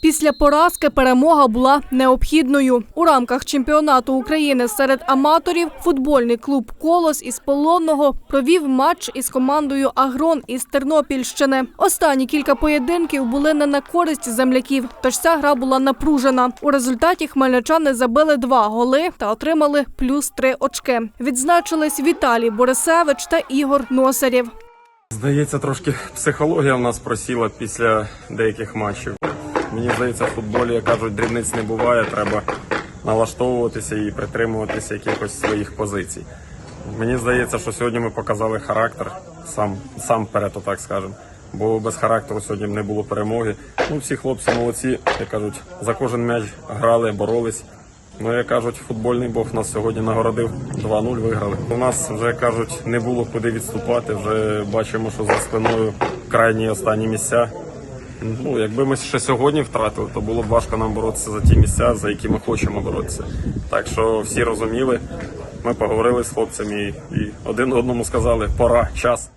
Після поразки перемога була необхідною. У рамках чемпіонату України серед аматорів футбольний клуб Колос із Полонного провів матч із командою Агрон із Тернопільщини. Останні кілька поєдинків були не на користь земляків, тож ця гра була напружена. У результаті хмельничани забили два голи та отримали плюс три очки. Відзначились Віталій Борисевич та Ігор Носарєв. Здається, трошки психологія в нас просіла після деяких матчів. Мені здається, в футболі, як кажуть, дрібниць не буває, треба налаштовуватися і притримуватися якихось своїх позицій. Мені здається, що сьогодні ми показали характер сам, сам перед, так скажемо. Бо без характеру сьогодні не було перемоги. Ну, всі хлопці молодці, як кажуть, за кожен м'яч грали, боролись. Ну, як кажуть, футбольний бог нас сьогодні нагородив 2-0 виграли. У нас вже кажуть, не було куди відступати. Вже бачимо, що за спиною крайні останні місця. Ну, якби ми ще сьогодні втратили, то було б важко нам боротися за ті місця, за які ми хочемо боротися. Так що всі розуміли. Ми поговорили з хлопцями і, один одному сказали, пора, час.